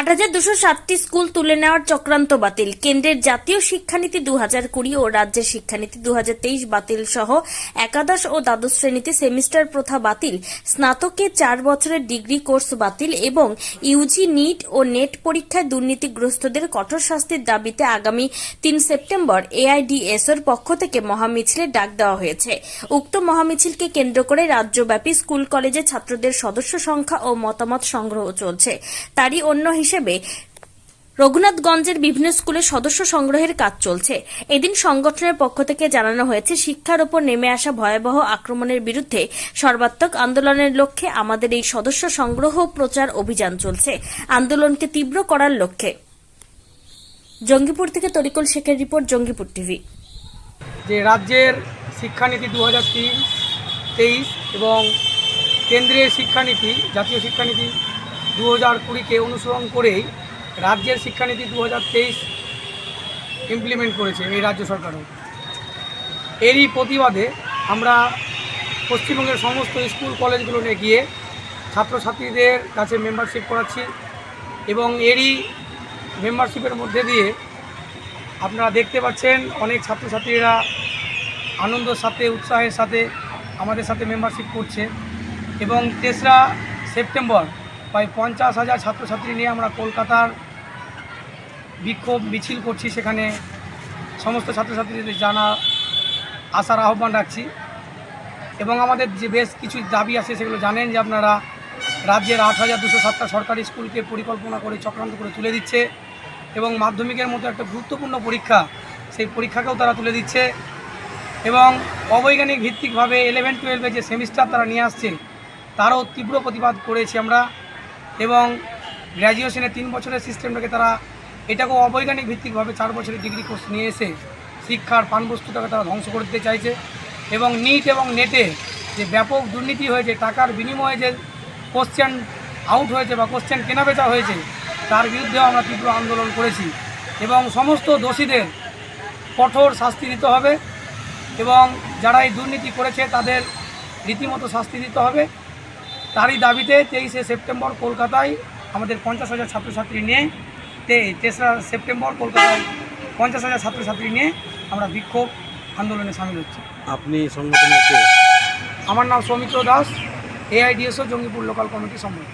আট হাজার দুশো সাতটি স্কুল তুলে নেওয়ার চক্রান্ত বাতিল। কেন্দ্রের জাতীয় শিক্ষানীতি দু হাজার কুড়ি ও রাজ্যের শিক্ষানীতি দু হাজার তেইশ বাতিল সহ একাদশ ও দ্বাদশ শ্রেণীতে সেমিস্টার প্রথা বাতিল, স্নাতকে চার বছরের ডিগ্রি কোর্স বাতিল এবং ইউজি, নিট ও নেট পরীক্ষায় দুর্নীতিগ্রস্তদের কঠোর শাস্তির দাবিতে আগামী তিন সেপ্টেম্বর এআইডিএসওর পক্ষ থেকে মহামিছিলের ডাক দেওয়া হয়েছে। উক্ত মহামিছিলকে কেন্দ্র করে রাজ্যব্যাপী স্কুল কলেজে ছাত্রদের সদস্য সংখ্যা ও মতামত সংগ্রহ চলছে। তারই অন্য হিসেবে রঘুনাথগঞ্জের বিভিন্ন স্কুলে সদস্য সংগ্রহের কাজ চলছে। এদিন সংগঠনের পক্ষ থেকে জানানো হয়েছে, শিক্ষার ওপর নেমে আসা ভয়াবহ আক্রমণের বিরুদ্ধে সর্বাত্মক আন্দোলনের লক্ষ্যে আমাদের এই সদস্য সংগ্রহ প্রচার অভিযান চলছে। আন্দোলনকে তীব্র করার লক্ষ্যে। জঙ্গিপুর থেকে তরিকুল শেখের রিপোর্ট, জঙ্গিপুর টিভি। যে রাজ্যের শিক্ষানীতি দু হাজার তেইশ এবং কেন্দ্রের শিক্ষানীতি, জাতীয় শিক্ষানীতি দু হাজার কুড়িকে অনুসরণ করেই রাজ্যের শিক্ষানীতি দু হাজার তেইশ ইমপ্লিমেন্ট করেছে এই রাজ্য সরকারও। এরই প্রতিবাদে আমরা পশ্চিমবঙ্গের সমস্ত স্কুল, কলেজগুলো নিয়ে গিয়ে ছাত্রছাত্রীদের কাছে মেম্বারশিপ করাচ্ছি এবং এরই মেম্বারশিপের মধ্যে দিয়ে আপনারা দেখতে পাচ্ছেন অনেক ছাত্রছাত্রীরা আনন্দের সাথে, উৎসাহের সাথে আমাদের সাথে মেম্বারশিপ করছে এবং তেসরা সেপ্টেম্বর প্রায় পঞ্চাশ হাজার ছাত্রছাত্রী নিয়ে আমরা কলকাতার বিক্ষোভ মিছিল করছি, সেখানে সমস্ত ছাত্রছাত্রীদের জানা আসার আহ্বান রাখছি। এবং আমাদের যে বেশ কিছু দাবি আছে, সেগুলো জানেন যে আপনারা রাজ্যের আট হাজার দুশো সাতটা সরকারি স্কুলকে পরিকল্পনা করে, চক্রান্ত করে তুলে দিচ্ছে এবং মাধ্যমিকের মতো একটা গুরুত্বপূর্ণ পরীক্ষা, সেই পরীক্ষাকেও তারা তুলে দিচ্ছে। এবং অবৈজ্ঞানিক ভিত্তিকভাবে ইলেভেন টুয়েলভে যে সেমিস্টার তারা নিয়ে আসছে, তারও তীব্র প্রতিবাদ করেছি আমরা। এবং গ্র্যাজুয়েশনের তিন বছরের সিস্টেমটাকে তারা এটাকেও অবৈজ্ঞানিক ভিত্তিকভাবে চার বছরের ডিগ্রি কোর্স নিয়ে এসে শিক্ষার পানবস্তুটাকে তারা ধ্বংস করে দিতে চাইছে। এবং নিট এবং নেটে যে ব্যাপক দুর্নীতি হয়েছে, টাকার বিনিময়ে যে কোশ্চেন আউট হয়েছে বা কোশ্চেন কেনাবেচা হয়েছে, তার বিরুদ্ধেও আমরা তীব্র আন্দোলন করেছি। এবং সমস্ত দোষীদের কঠোর শাস্তি দিতে হবে এবং যারা এই দুর্নীতি করেছে, তাদের রীতিমতো শাস্তি দিতে হবে। তারই দাবিতে তেইশে সেপ্টেম্বর কলকাতায় আমাদের পঞ্চাশ হাজার ছাত্রছাত্রী নিয়ে তে- তেসরা সেপ্টেম্বর কলকাতায় পঞ্চাশ হাজার ছাত্রছাত্রী নিয়ে আমরা বিক্ষোভ আন্দোলনে সামিল হচ্ছি। আপনি সংগঠনের আমার নাম Soumitra Das AIDSO Jangipur local committee সম্পাদক